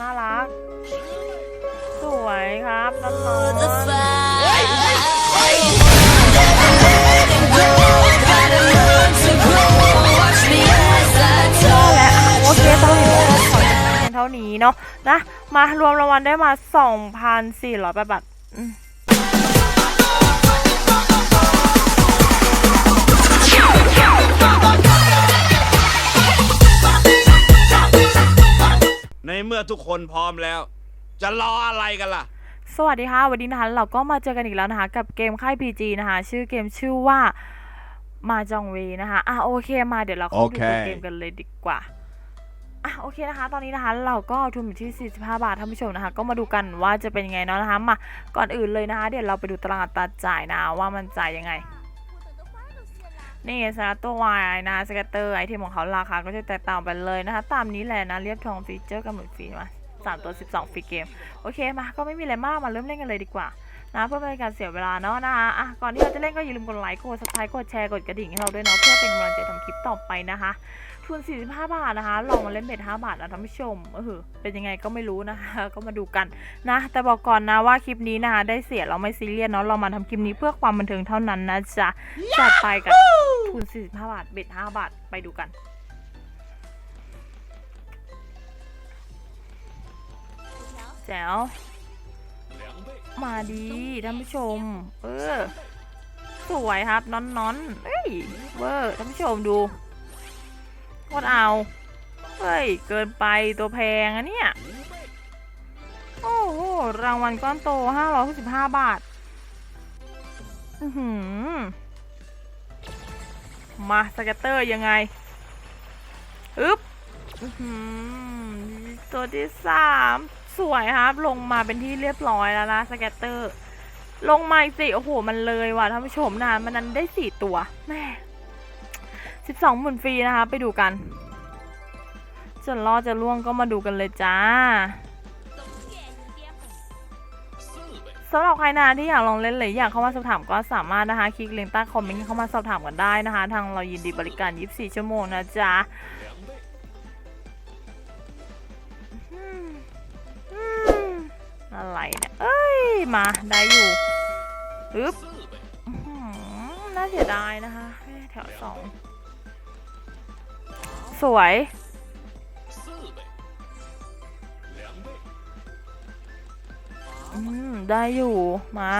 น่ารัก สวยครับน้องๆ the fight. Gotta learn to grow. Watch me as I และ touch. โอเคตอนนี้ขอจบเพียงเท่านี้เนาะนะมารวมรางวัลได้มา 2,400บาท อืมในเมื่อทุกคนพร้อมแล้ว จะรออะไรกันล่ะ สวัสดีค่ะวันนี้นะคะเราก็มาเจอกันอีกแล้วนะคะ กับเกมค่าย PG นะคะ ชื่อเกมชื่อว่ามาจองเวนะคะ อะโอเคมาเดี๋ยวเราเข้าไปดูโอเคตัวเกมกันเลยดีกว่า อะโอเคนะคะ ตอนนี้นะคะเราก็ทุนอยู่ที่ 45 บาทท่านผู้ชมนะคะ ก็มาดูกันว่าจะเป็นยังไงเนาะนะคะมาก่อนอื่นเลยนะคะ เดี๋ยวเราไปดูตารางอัตราจ่ายนะว่ามันจ่ายยังไง นี่สำหรับตัววายนะสเกตเตอร์ไอเทมของเขาราคาก็จะแตกต่างไปเลยนะคะ ตามนี้แหละนะ เรียบทองฟีเจอร์กำหนดฟรีมาสามตัว 12ฟรีเกม โอเคมาก็ไม่มีอะไรมากมาเริ่มเล่นกันเลยดีกว่า นะเพื่อไม่ให้การเสียเวลาเนาะนะคะอะก่อนที่เราจะเล่นก็อย่าลืมกดไลค์กดซับสไครต์กดแชร์กดกระดิ่งให้เราด้วยเนาะเพื่อเป็นกำลังใจทำคลิปต่อไปนะคะทุน 45 บาทนะคะ ลองมาเล่นเบ็ด 5 บาทนะท่านผู้ชม เออ เป็นยังไงก็ไม่รู้นะคะ ก็มาดูกันนะ แต่บอกก่อนนะว่าคลิปนี้นะคะ ได้เสียเราไม่ซีเรียสเนาะ เรามาทำคลิปนี้เพื่อความบันเทิงเท่านั้นนะจ๊ะ จัดไปกับทุน 45 บาท เบ็ด 5 บาท ไปดูกัน แจ๋ว มาดีท่านผู้ชม เออ สวยครับน้อนน้อนๆเอ้ยเวอร์ท่านผู้ชมดูวดเอาเฮ้ย เกินไปตัวแพงอะเนี่ย โอ้โห รางวัลก้อนโต565บาท อือหือ มาสเก็ตเตอร์ยังไงอึ๊บอือหือตัวที่สาม สวยครับ ลงมาเป็นที่เรียบร้อยแล้วนะสเกตเตอร์ ลงมาสิโอ้โห มันเลยว่ะท่านผู้ชมนะมันนั้นได้สี่ตัวแม่สิบสองหมื่นฟรีนะคะ ไปดูกันจะรอดจะล่วงก็มาดูกันเลยจ้าสำหรับใครนะที่อยากลองเล่นหรืออยากเข้ามาสอบถามก็สามารถนะคะ คลิกลิงก์ใต้คอมเมนต์เข้ามาสอบถามกันได้นะคะ ทางเรายินดีบริการ 24 ชั่วโมงนะจ๊ะ อะไรเนี่ย เอ้ย มาได้อยู่อึ๊บน่าเสียดายนะคะ แถวสอง สวย อืม ได้อยู่ มา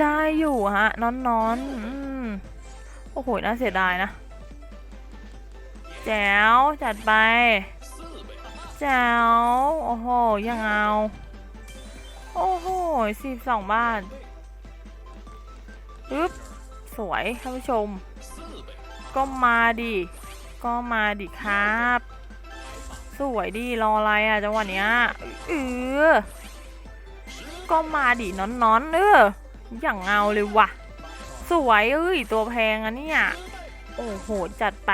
ได้อยู่ฮะ นอนนอนอืม โอ้โห น่าเสียดายนะ แจ๋ว จัดไป แจ๋ว โอ้โห ยังเอา โอ้โหสิบสองบาทปึ๊บสวยท่านผู้ชม ก็มาดิ ก็มาดิครับ สวยดิรออะไรอะจังหวะเนี้ยเออก็มาดินอนนอนๆเอออย่างเงาเลยว่ะ สวยเอ้ยตัวแพงอะเนี่ยโอ้โห จัดไป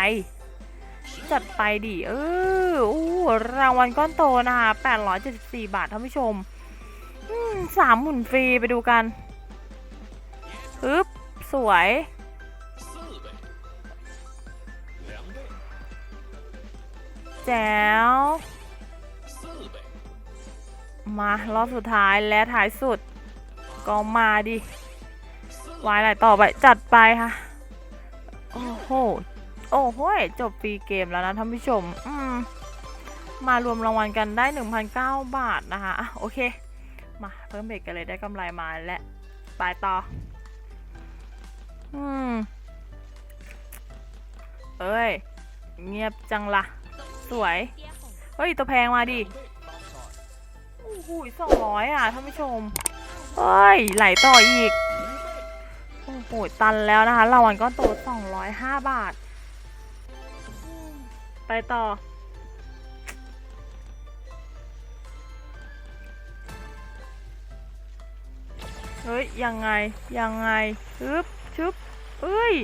จัดไปดิเอออู้รางวัลก้อนโตนะคะ874 บาทท่านผู้ชม สามหมุนฟรีไปดูกันอึ๊บสวย แจ๋ว มารอบสุดท้ายและท้ายสุด ก็มาดิวายไหนต่อไป จัดไปค่ะ โอ้โห โอ้โห จบฟรีเกมแล้วนะท่านผู้ชมอืมมารวมรางวัลกันได้ 1,009 บาทนะคะ โอเค มาเพิ่มเบรกกันเลยได้กำไรมาและไปต่อ อืม เอ้ย เงียบจังละสวย เฮ้ย ตัวแพงมาดิ โอ้โหสองร้อยอะท่านผู้ชม เฮ้ย ไหลต่ออีก โอ้โห ตันแล้วนะคะรางวัลก้อนโตสองร้อยห้าบาท ไปต่อ เฮ้ย ยังไง ยังไงฮึบชึบเอ้ย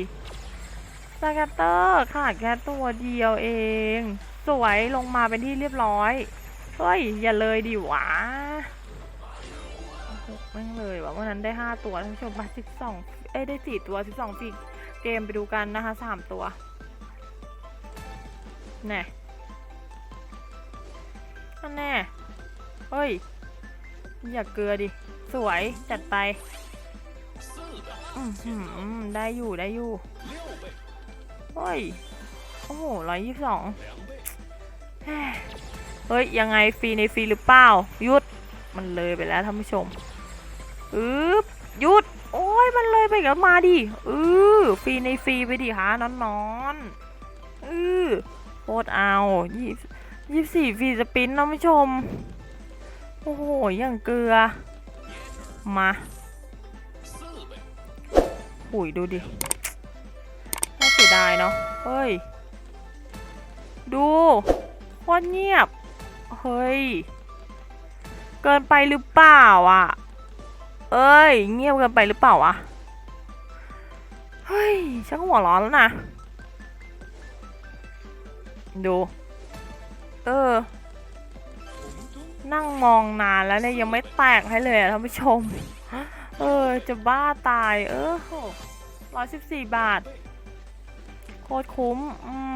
สแกตเตอร์ขาดแค่ตัวเดียวเอง สวยลงมาเป็นที่เรียบร้อย เฮ้ย อย่าเลยดิวะโอ้โหแม่งเลยวะวันนั้นได้ห้าตัวท่านผู้ชมมาสิบสองเอ้ย ได้สี่ตัวสิบสองฟีเกมไปดูกันนะคะสามตัวแน่นั่นแน่ เฮ้ย อย่าเกลือดิ สวยจัดไปอืมได้อยู่ได้อยู่เฮ้ย โอ้โหร้อยยี่สิบสองเฮ้ย ยังไงฟรีในฟรีหรือเปล่า ยุด มันเลยไปแล้วท่านผู้ชมอึ๊บยุด โอ้ย มันเลยไปกแล้วมาดิอือฟรีในฟรีไปดิคะนอนนอนๆอือโคตรเอายี่ยี่สี่ฟรีสปินท่านผู้ชม โอ้โหอย่างเกลือ มาหุยดูดิน่าเสียดายเนาะเฮ้ย ดูโคตรเงียบ เฮ้ย เกินไปหรือเปล่าอะ เอ้ย เงียบเกินไปหรือเปล่าอะ เฮ้ยชักหัวร้อนแล้วนะ ดู เออ นั่งมองนานแล้วเนี่ยยังไม่แตกให้เลยอะท่านผู้ชม เออจะบ้าตาย เออร้อยสิบสี่บาท โคตรคุ้ม อืม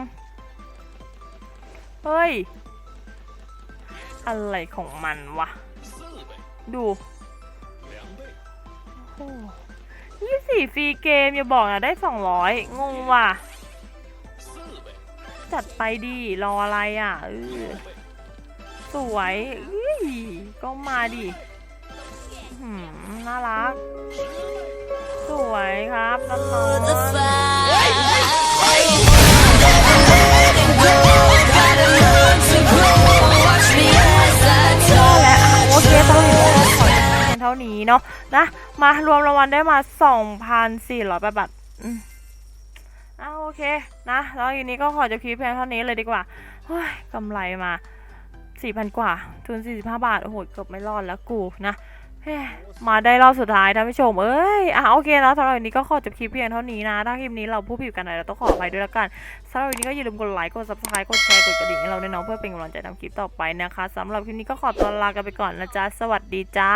เฮ้ย อะไรของมันวะ ดูยี่สี่ฟรีเกม อย่าบอกนะได้สองร้อยงงว่ะ จัดไปดี รออะไรอะเออ สวยอุ้ยก็มาดิหืมน่ารัก สวยครับน้องๆและอะ touch โอเคตอนนี้ขอเท่านี้เนาะนะ มารวมรางวัลได้มา 2,400บาทอืมอะโอเคนะ แล้วทีนี้ก็ขอจะคลิปเพียงเท่านี้เลยดีกว่าเฮ้ยกำไรมา สี่พันกว่า ทุน45บาบาท โอ้โห เกือบไม่รอดแล้วกูนะมาได้รอบสุดท้ายท่านผู้ชม เอ้ย อะโอเคเนาะสำหรับวันนี้ก็ขอจบคลิปเพียงเท่านี้นะ ถ้าคลิปนี้เราพูดผิดกันหนเราต้องขออภัยด้วยละกันสำหรับวันนี้ก็อย่าลืมกดไลค์ กด subscribe กดแชร์ กดกระดิ่งให้เราด้วยเนาะเพื่อเป็นกำลังใจทำคลิปต่อไปนะคะสำหรับคลิปนี้ก็ขอตัวลากันไปก่อนนะจ๊ะ สวัสดีจ้า